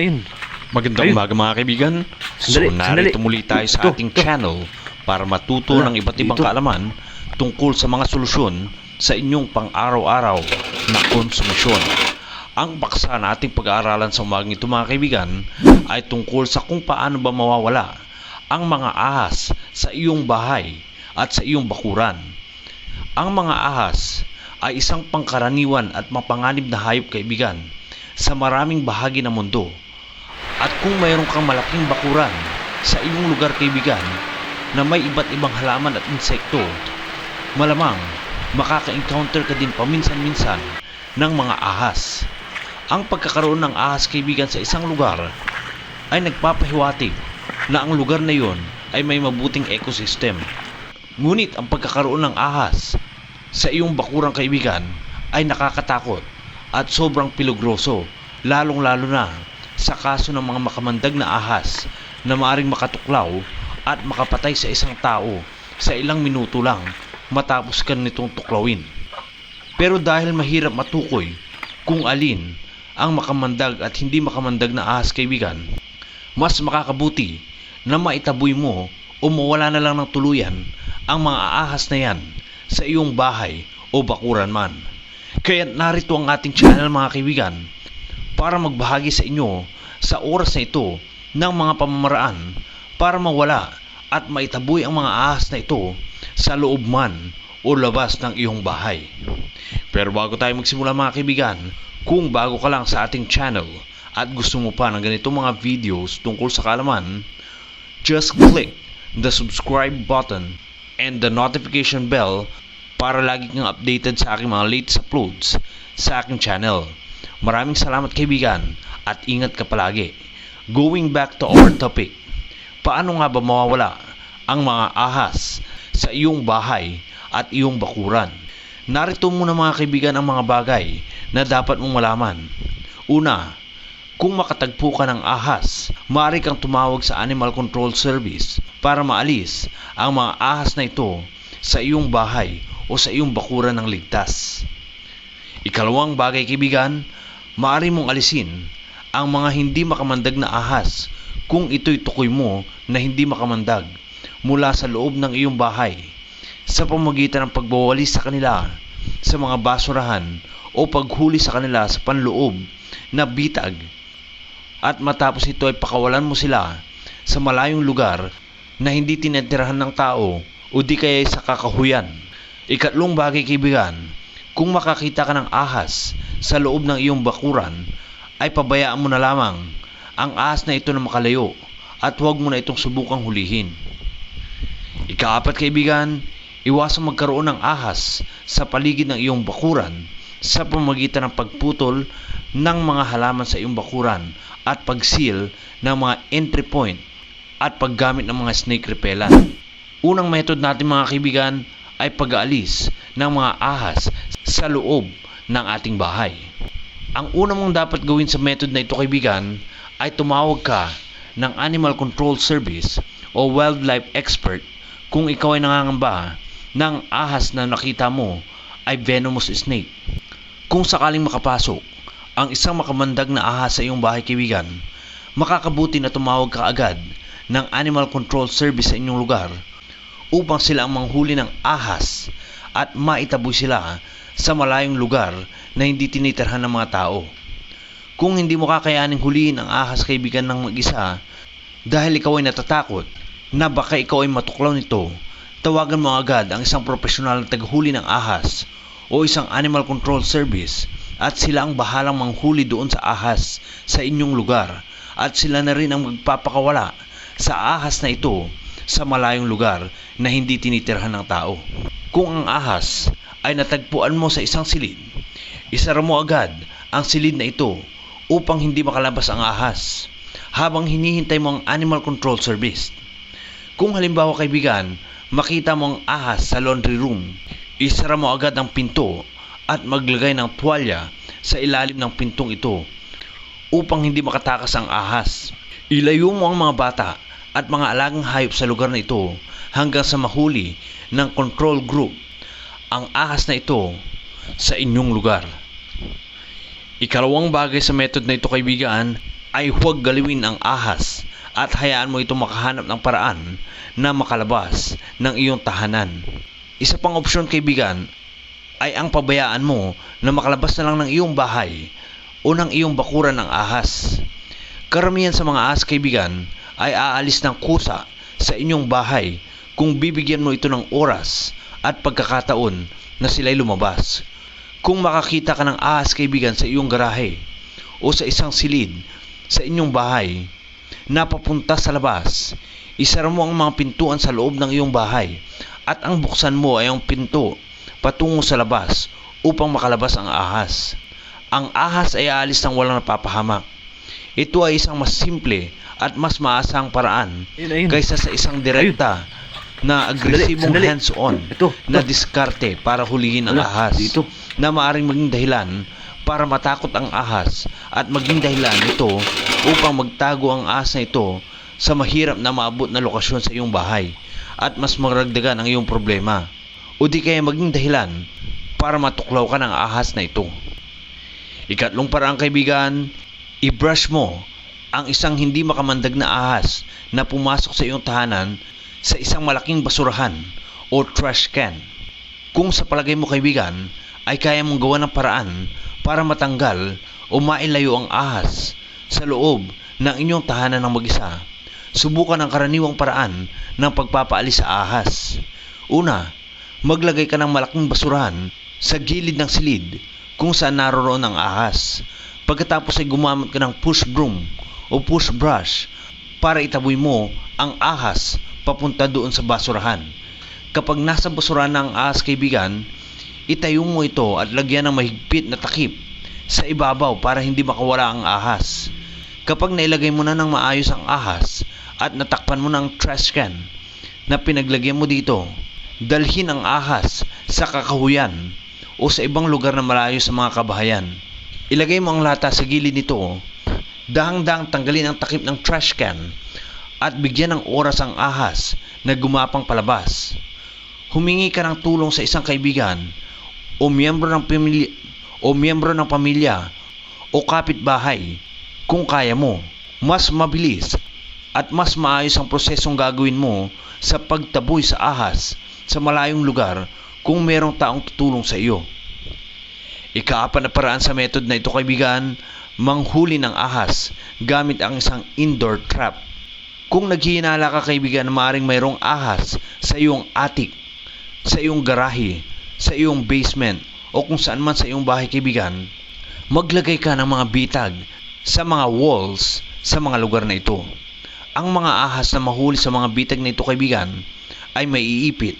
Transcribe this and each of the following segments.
Ayun. Magandang Ayun. umaga mga kaibigan. So Sandali, narito sandali. muli tayo sa Ito, ating ito. channel para matuto Wala, ng iba't ibang dito. kaalaman tungkol sa mga solusyon sa inyong pang-araw-araw na konsumisyon. Ang paksa na ating pag-aaralan sa umagang ito mga kaibigan ay tungkol sa kung paano ba mawawala ang mga ahas sa iyong bahay at sa iyong bakuran. Ang mga ahas ay isang pangkaraniwan at mapanganib na hayop kaibigan sa maraming bahagi ng mundo. At kung mayroon kang malaking bakuran sa iyong lugar kaibigan na may iba't ibang halaman at insekto, malamang makaka-encounter ka din paminsan-minsan ng mga ahas. Ang pagkakaroon ng ahas kaibigan sa isang lugar ay nagpapahiwatig na ang lugar na yon ay may mabuting ecosystem. Ngunit ang pagkakaroon ng ahas sa iyong bakurang kaibigan ay nakakatakot at sobrang pilogroso, lalong-lalo na sa kaso ng mga makamandag na ahas na maaring makatuklaw at makapatay sa isang tao sa ilang minuto lang matapos ka nitong tuklawin. Pero dahil mahirap matukoy kung alin ang makamandag at hindi makamandag na ahas kaibigan, mas makakabuti na maitaboy mo o mawala na lang ng tuluyan ang mga ahas na yan sa iyong bahay o bakuran man. Kaya narito ang ating channel mga kaibigan para magbahagi sa inyo sa oras na ito ng mga pamamaraan para mawala at maitaboy ang mga ahas na ito sa loob man o labas ng iyong bahay. Pero bago tayo magsimula mga kaibigan, kung bago ka lang sa ating channel at gusto mo pa ng ganitong mga videos tungkol sa kalaman, just click the subscribe button and the notification bell para lagi kang updated sa aking mga latest uploads sa aking channel. Maraming salamat kaibigan at ingat ka palagi. Going back to our topic, paano nga ba mawawala ang mga ahas sa iyong bahay at iyong bakuran? Narito muna mga kaibigan ang mga bagay na dapat mong malaman. Una, kung makatagpo ka ng ahas, maaari kang tumawag sa Animal Control Service para maalis ang mga ahas na ito sa iyong bahay o sa iyong bakuran ng ligtas. Ikalawang bagay kaibigan, maaari mong alisin ang mga hindi makamandag na ahas kung ito'y tukoy mo na hindi makamandag mula sa loob ng iyong bahay sa pamagitan ng pagbawalis sa kanila sa mga basurahan o paghuli sa kanila sa panloob na bitag at matapos ito ay pakawalan mo sila sa malayong lugar na hindi tinatirahan ng tao o di kaya sa kakahuyan. Ikatlong bagay kaibigan, kung makakita ka ng ahas sa loob ng iyong bakuran, ay pabayaan mo na lamang ang ahas na ito na makalayo at huwag mo na itong subukang hulihin. Ikaapat kaibigan, iwasang magkaroon ng ahas sa paligid ng iyong bakuran sa pamagitan ng pagputol ng mga halaman sa iyong bakuran at pagseal ng mga entry point at paggamit ng mga snake repellent. Unang method natin mga kaibigan ay pag-aalis ng mga ahas sa loob ng ating bahay. Ang una mong dapat gawin sa method na ito kaibigan ay tumawag ka ng Animal Control Service o Wildlife Expert kung ikaw ay nangangamba ng ahas na nakita mo ay venomous snake. Kung sakaling makapasok ang isang makamandag na ahas sa iyong bahay kaibigan, makakabuti na tumawag ka agad ng Animal Control Service sa inyong lugar upang sila ang manghuli ng ahas at maitaboy sila sa malayong lugar na hindi tinitirhan ng mga tao. Kung hindi mo kakayaning huliin ang ahas kaibigan ng mag-isa dahil ikaw ay natatakot na baka ikaw ay matuklaw nito, tawagan mo agad ang isang profesional na taghuli ng ahas o isang animal control service at sila ang bahalang manghuli doon sa ahas sa inyong lugar at sila na rin ang magpapakawala sa ahas na ito sa malayong lugar na hindi tinitirhan ng tao. Kung ang ahas ay natagpuan mo sa isang silid, isara mo agad ang silid na ito upang hindi makalabas ang ahas habang hinihintay mo ang animal control service. Kung halimbawa kaibigan, makita mo ang ahas sa laundry room, isara mo agad ang pinto at maglagay ng tuwalya sa ilalim ng pintong ito upang hindi makatakas ang ahas. Ilayo mo ang mga bata at mga alagang hayop sa lugar na ito hanggang sa mahuli ng control group ang ahas na ito sa inyong lugar. Ikalawang bagay sa method na ito kaibigan ay huwag galawin ang ahas at hayaan mo ito makahanap ng paraan na makalabas ng iyong tahanan. Isa pang opsyon kaibigan ay ang pabayaan mo na makalabas na lang ng iyong bahay o ng iyong bakuran ng ahas. Karamihan sa mga ahas kaibigan ay aalis ng kusa sa inyong bahay kung bibigyan mo ito ng oras at pagkakataon na sila'y lumabas. Kung makakita ka ng ahas kaibigan sa iyong garahe o sa isang silid sa inyong bahay na papunta sa labas, isara mo ang mga pintuan sa loob ng iyong bahay at ang buksan mo ay ang pinto patungo sa labas upang makalabas ang ahas. Ang ahas ay aalis ng walang napapahamak. Ito ay isang mas simple at mas maasang paraan Ayun, ayun. kaysa sa isang direkta na agresibong hands-on na diskarte para hulihin ang Ala, ahas dito. na maaring maging dahilan para matakot ang ahas at maging dahilan ito upang magtago ang ahas na ito sa mahirap na maabot na lokasyon sa iyong bahay at mas maragdagan ang iyong problema o di kaya maging dahilan para matuklaw ka ng ahas na ito. Ikatlong parang kaibigan, i-brush mo ang isang hindi makamandag na ahas na pumasok sa iyong tahanan sa isang malaking basurahan o trash can. Kung sa palagay mo kaibigan ay kaya mong gawa ng paraan para matanggal o mailayo ang ahas sa loob ng inyong tahanan ng mag-isa, subukan ang karaniwang paraan ng pagpapaalis sa ahas. Una, maglagay ka ng malaking basurahan sa gilid ng silid kung saan naroroon ang ahas. Pagkatapos ay gumamit ka ng push broom o push brush para itaboy mo ang ahas papunta doon sa basurahan. Kapag nasa basurahan ng ahas kaibigan, itayo mo ito at lagyan ng mahigpit na takip sa ibabaw para hindi makawala ang ahas. Kapag nailagay mo na ng maayos ang ahas at natakpan mo ng trash can na pinaglagyan mo dito, dalhin ang ahas sa kakahuyan o sa ibang lugar na malayo sa mga kabahayan. Ilagay mo ang lata sa gilid nito, dahang-dahang tanggalin ang takip ng trash can at bigyan ng oras ang ahas na gumapang palabas. Humingi ka ng tulong sa isang kaibigan o miyembro ng pamilya o miyembro ng pamilya o kapitbahay kung kaya mo. Mas mabilis at mas maayos ang prosesong gagawin mo sa pagtaboy sa ahas sa malayong lugar kung merong taong tutulong sa iyo. Ikaapat na paraan sa method na ito kaibigan, manghuli ng ahas gamit ang isang indoor trap. Kung naghihinala ka kaibigan maaaring mayroong ahas sa iyong attic, sa iyong garahe, sa iyong basement, o kung saan man sa iyong bahay kaibigan, maglagay ka ng mga bitag sa mga walls sa mga lugar na ito. Ang mga ahas na mahuli sa mga bitag na ito kaibigan ay may iipit.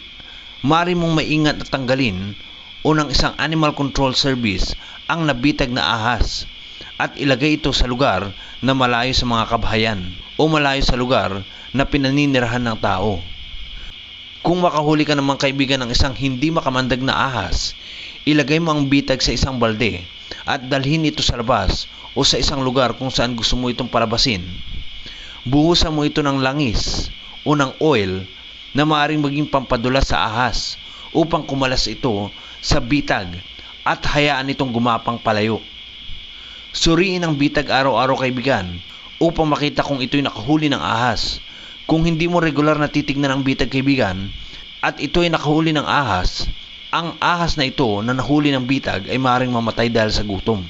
Mari mong maingat na tanggalin o ng isang animal control service ang nabitag na ahas at ilagay ito sa lugar na malayo sa mga kabahayan o malayo sa lugar na pinaninirahan ng tao. Kung makahuli ka naman kaibigan ng isang hindi makamandag na ahas, ilagay mo ang bitag sa isang balde at dalhin ito sa labas o sa isang lugar kung saan gusto mo itong palabasin. Buhusan mo ito ng langis o ng oil na maaaring maging pampadulas sa ahas upang kumalas ito sa bitag at hayaan itong gumapang palayo. Suriin ang bitag araw-araw kaibigan upang makita kung ito'y nakahuli ng ahas. Kung hindi mo regular na titignan ang bitag kaibigan at ito'y nakahuli ng ahas, ang ahas na ito na nahuli ng bitag ay maaaring mamatay dahil sa gutom.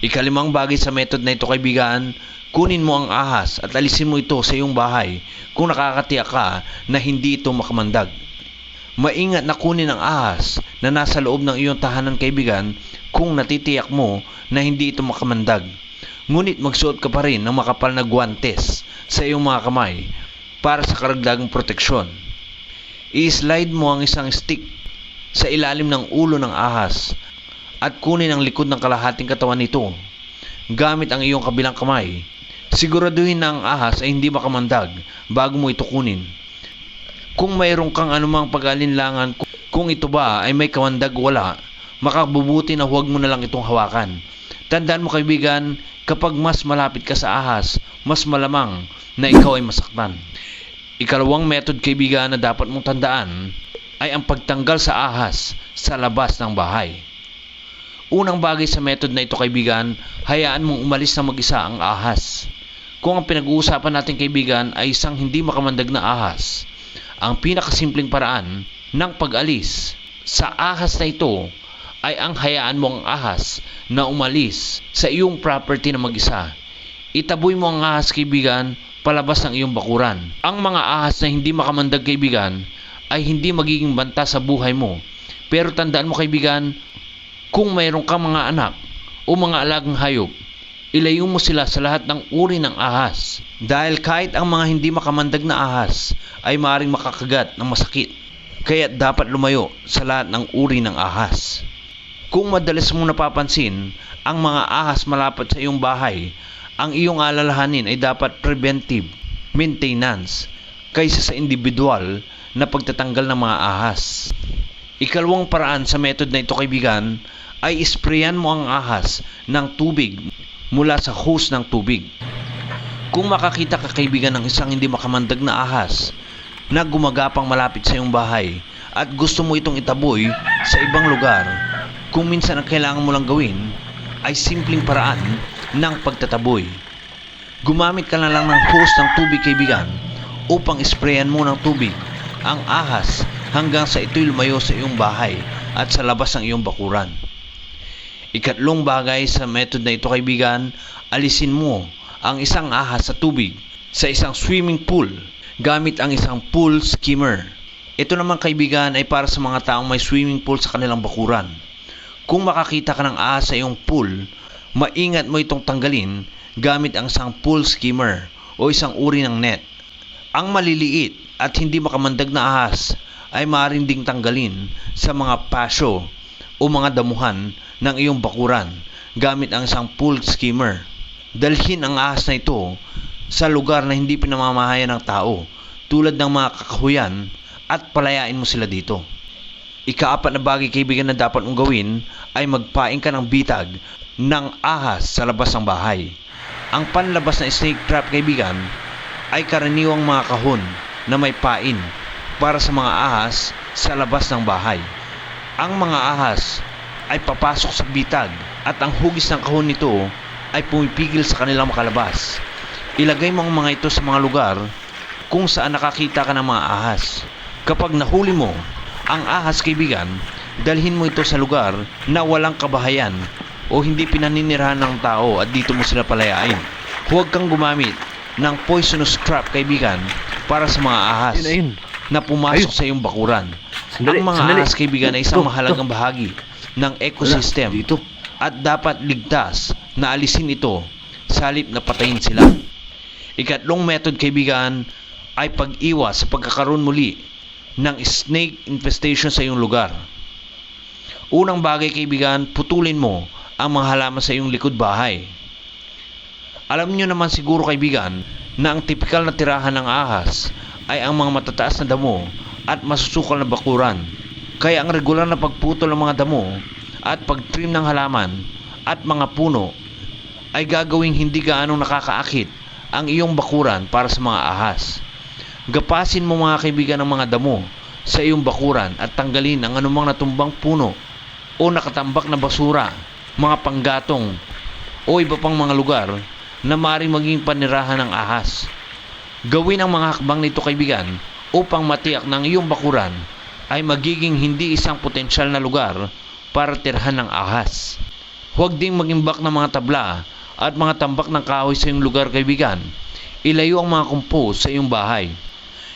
Ikalimang bagay sa method na ito kaibigan, kunin mo ang ahas at alisin mo ito sa iyong bahay kung nakakatiyak ka na hindi ito makamandag. Maingat na kunin ang ahas na nasa loob ng iyong tahanan kaibigan kung natitiyak mo na hindi ito makamandag. Ngunit magsuot ka pa rin ng makapal na guwantes sa iyong mga kamay para sa karagdagang proteksyon. I-slide mo ang isang stick sa ilalim ng ulo ng ahas at kunin ang likod ng kalahating katawan nito gamit ang iyong kabilang kamay. Siguraduhin na ang ahas ay hindi makamandag bago mo ito kunin. Kung mayroon kang anumang pag-alinlangan kung ito ba ay may kamandag o wala, makabubuti na huwag mo na lang itong hawakan. Tandaan mo kaibigan, kapag mas malapit ka sa ahas, mas malamang na ikaw ay masaktan. Ikalawang method kaibigan na dapat mong tandaan ay ang pagtanggal sa ahas sa labas ng bahay. Unang bagay sa method na ito kaibigan, hayaan mong umalis na mag-isa ang ahas. Kung ang pinag-uusapan natin kaibigan ay isang hindi makamandag na ahas, ang pinakasimpleng paraan ng pag-alis sa ahas na ito ay ang hayaan mo ang ahas na umalis sa iyong property na mag-isa. Itaboy mo ang ahas kaibigan palabas ng iyong bakuran. Ang mga ahas na hindi makamandag kaibigan ay hindi magiging banta sa buhay mo. Pero tandaan mo kaibigan, kung mayroon kang mga anak o mga alagang hayop, ilayo mo sila sa lahat ng uri ng ahas. Dahil kahit ang mga hindi makamandag na ahas ay maaaring makakagat ng masakit. Kaya dapat lumayo sa lahat ng uri ng ahas. Kung madalas mong napapansin ang mga ahas malapit sa iyong bahay, ang iyong alalahanin ay dapat preventive maintenance kaysa sa individual na pagtatanggal ng mga ahas. Ikalawang paraan sa method na ito kaibigan ay isprayan mo ang ahas ng tubig mula sa hose ng tubig. Kung makakita ka kaibigan ng isang hindi makamandag na ahas na gumagapang malapit sa iyong bahay at gusto mo itong itaboy sa ibang lugar, kung minsan ang kailangan mo lang gawin ay simpleng paraan ng pagtataboy. Gumamit ka na lang ng hose ng tubig kaibigan upang sprayan mo ng tubig ang ahas hanggang sa ito'y lumayo sa iyong bahay at sa labas ng iyong bakuran. Ikatlong bagay sa method na ito kaibigan, alisin mo ang isang ahas sa tubig sa isang swimming pool gamit ang isang pool skimmer. Ito naman kaibigan ay para sa mga taong may swimming pool sa kanilang bakuran. Kung makakita ka ng ahas sa iyong pool, maingat mo itong tanggalin gamit ang isang pool skimmer o isang uri ng net. Ang maliliit at hindi makamandag na ahas ay maaaring ding tanggalin sa mga pasyo o mga damuhan ng iyong bakuran gamit ang isang pool skimmer. Dalhin ang ahas na ito sa lugar na hindi pinamamahayan ng tao tulad ng mga kakahuyan at palayain mo sila dito. Ikaapat na bagay kaibigan na dapat mong gawin ay magpain ka ng bitag ng ahas sa labas ng bahay. Ang panlabas na snake trap kaibigan ay karaniwang mga kahon na may pain para sa mga ahas sa labas ng bahay. Ang mga ahas ay papasok sa bitag at ang hugis ng kahon nito ay pumipigil sa kanilang makalabas. Ilagay mo ang mga ito sa mga lugar kung saan nakakita ka ng mga ahas. Kapag nahuli mo ang ahas kaibigan, dalhin mo ito sa lugar na walang kabahayan o hindi pinaninirahan ng tao at dito mo sila palayain. Huwag kang gumamit ng poisonous trap kaibigan para sa mga ahas na pumasok sa iyong bakuran. Sandali, ang mga sandali. ahas kaibigan ay isang mahalagang bahagi ng ecosystem Wala, dito. at dapat ligtas na alisin ito sa halip na patayin sila. Ikatlong method kaibigan ay pag-iwas sa pagkakaroon muli ng snake infestation sa iyong lugar. Unang bagay kaibigan, putulin mo ang mga halaman sa iyong likod bahay. Alam niyo naman siguro kaibigan na ang tipikal na tirahan ng ahas ay ang mga matataas na damo at masusukal na bakuran. Kaya ang regular na pagputol ng mga damo at pagtrim ng halaman at mga puno ay gagawing hindi gaanong nakakaakit ang iyong bakuran para sa mga ahas. Gapasin mo mga kaibigan ng mga damo sa iyong bakuran at tanggalin ang anumang natumbang puno o nakatambak na basura, mga panggatong o iba pang mga lugar na maaaring maging panirahan ng ahas. Gawin ang mga hakbang nito kaibigan upang matiyak ng iyong bakuran ay magiging hindi isang potensyal na lugar para tirhan ng ahas. Huwag ding magimbak ng mga tabla at mga tambak ng kahoy sa iyong lugar kaibigan. Ilayo ang mga compost sa iyong bahay.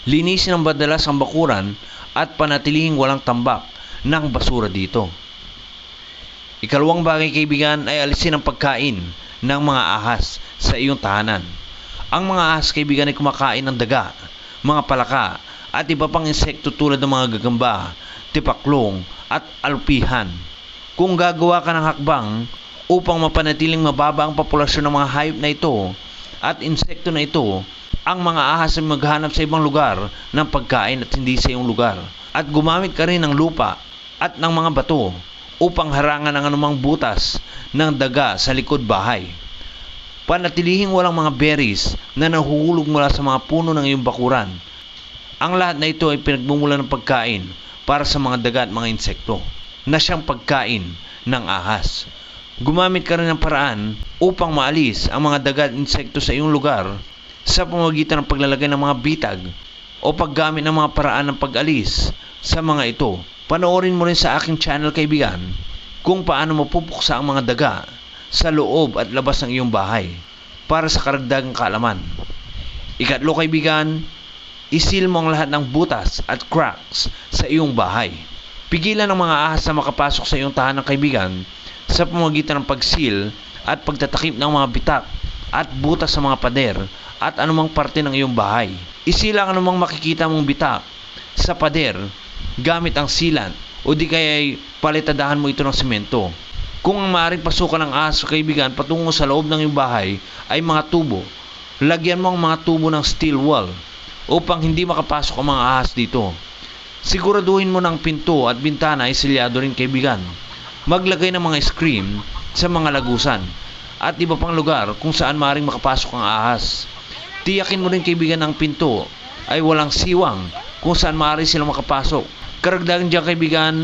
Linisin ang madalas ang bakuran at panatilihing walang tambak ng basura dito. Ikalawang bagay kaibigan ay alisin ang pagkain ng mga ahas sa iyong tahanan. Ang mga ahas kaibigan ay kumakain ng daga, mga palaka, at iba pang insekto tulad ng mga gagamba, tipaklong, at alpihan. Kung gagawa ka ng hakbang upang mapanatiling mababa ang populasyon ng mga hayop na ito at insekto na ito, ang mga ahas ay maghanap sa ibang lugar ng pagkain at hindi sa iyong lugar. At gumamit ka rin ng lupa at ng mga bato upang harangan ang anumang butas ng daga sa likod bahay. Panatilihing walang mga berries na nahuhulog mula sa mga puno ng iyong bakuran. Ang lahat na ito ay pinagmumula ng pagkain para sa mga daga at mga insekto. na siyang pagkain ng ahas. Gumamit ka rin ng paraan upang maalis ang mga daga at insekto sa iyong lugar sa pamamagitan ng paglalagay ng mga bitag o paggamit ng mga paraan ng pag-alis sa mga ito. Panoorin mo rin sa aking channel kaibigan kung paano mapupuksa ang mga daga sa loob at labas ng iyong bahay para sa karagdagang kaalaman. Ikatlo kaibigan, isil mo ang lahat ng butas at cracks sa iyong bahay. Pigilan ang mga ahas na makapasok sa iyong tahanan kaibigan sa pamamagitan ng pagsil at pagtatakip ng mga bitak at butas sa mga pader at anumang parte ng iyong bahay. Isila ang anumang makikita mong bitak sa pader gamit ang silan o di kaya ay palitadahan mo ito ng semento. Kung ang maaaring pasukan ng aso kaibigan patungo sa loob ng iyong bahay ay mga tubo, lagyan mo ang mga tubo ng steel wall upang hindi makapasok ang mga ahas dito. Siguraduhin mo ng pinto at bintana ay silyado rin kaibigan. Maglagay ng mga screen sa mga lagusan at iba pang lugar kung saan maaaring makapasok ang ahas. Tiyakin mo rin kaibigan ng pinto ay walang siwang kung saan maaari silang makapasok. Karagdagan dyan kaibigan,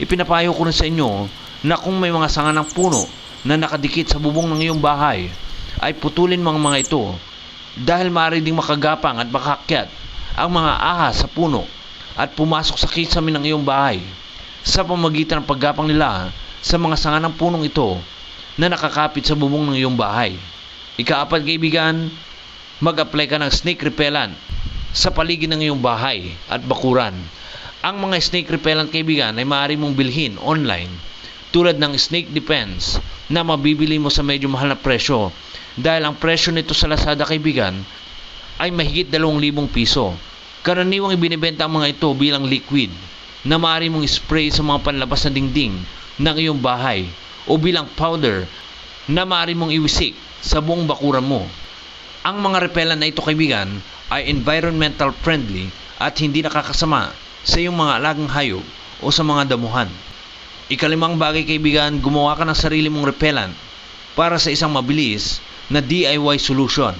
ipinapayo ko rin sa inyo na kung may mga sanga ng puno na nakadikit sa bubong ng iyong bahay, ay putulin mo mga ito dahil maaari ding makagapang at makakyat ang mga ahas sa puno at pumasok sa kisame ng iyong bahay sa pamagitan ng paggapang nila sa mga sanga ng punong ito na nakakapit sa bubong ng iyong bahay. Ikaapat kaibigan, mag-apply ka ng snake repellent sa paligid ng iyong bahay at bakuran. Ang mga snake repellent kaibigan ay maaari mong bilhin online tulad ng Snake Defense na mabibili mo sa medyo mahal na presyo dahil ang presyo nito sa Lazada kaibigan ay mahigit 2,000 piso. Karaniwang ibinibenta ang mga ito bilang liquid na maaari mong spray sa mga panlabas na dingding ng iyong bahay o bilang powder na maaari mong iwisik sa buong bakuran mo. Ang mga repellent na ito kaibigan ay environmental friendly at hindi nakakasama sa iyong mga alagang hayop o sa mga damuhan. Ikalimang bagay kaibigan, gumawa ka ng sarili mong repellent para sa isang mabilis na DIY solution.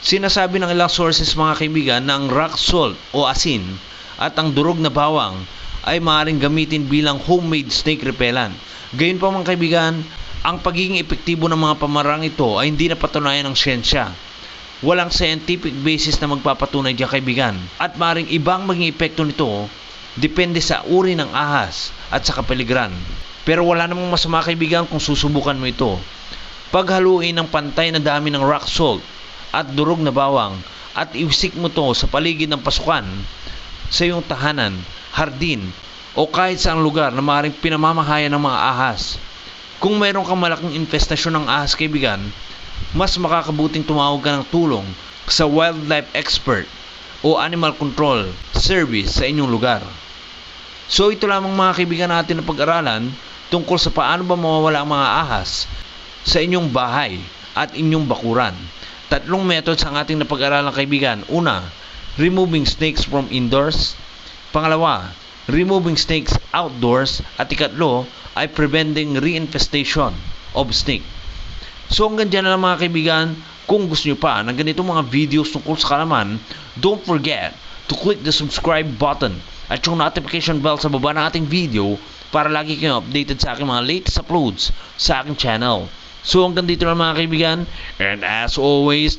Sinasabi ng ilang sources mga kaibigan na ang rock salt o asin at ang durog na bawang ay maaaring gamitin bilang homemade snake repellent. Gayun pa mga kaibigan, ang pagiging epektibo ng mga pamarang ito ay hindi napatunayan ng siyensya. Walang scientific basis na magpapatunay diyan kaibigan at maaaring ibang maging epekto nito depende sa uri ng ahas at sa kapeligran. Pero wala namang masama kaibigan kung susubukan mo ito. Paghaluin ng pantay na dami ng rock salt at durog na bawang at iwisik mo to sa paligid ng pasukan sa iyong tahanan, hardin o kahit saang lugar na maaaring pinamamahayan ng mga ahas. Kung mayroon kang malaking infestasyon ng ahas kaibigan, mas makakabuting tumawag ka ng tulong sa wildlife expert o animal control service sa inyong lugar. So ito lamang mga kaibigan natin na pag-aralan tungkol sa paano ba mawawala ang mga ahas sa inyong bahay at inyong bakuran. Tatlong methods ang ating napag-aralan kaibigan. Una, removing snakes from indoors. Pangalawa, removing snakes outdoors. At ikatlo, ay preventing reinfestation of snake. So hanggang dyan na lang mga kaibigan, kung gusto nyo pa ng ganitong mga videos tungkol sa kalaman, don't forget to click the subscribe button at yung notification bell sa baba ng ating video para lagi kayong updated sa aking mga latest uploads sa aking channel. So hanggang dito lang mga kaibigan, and as always,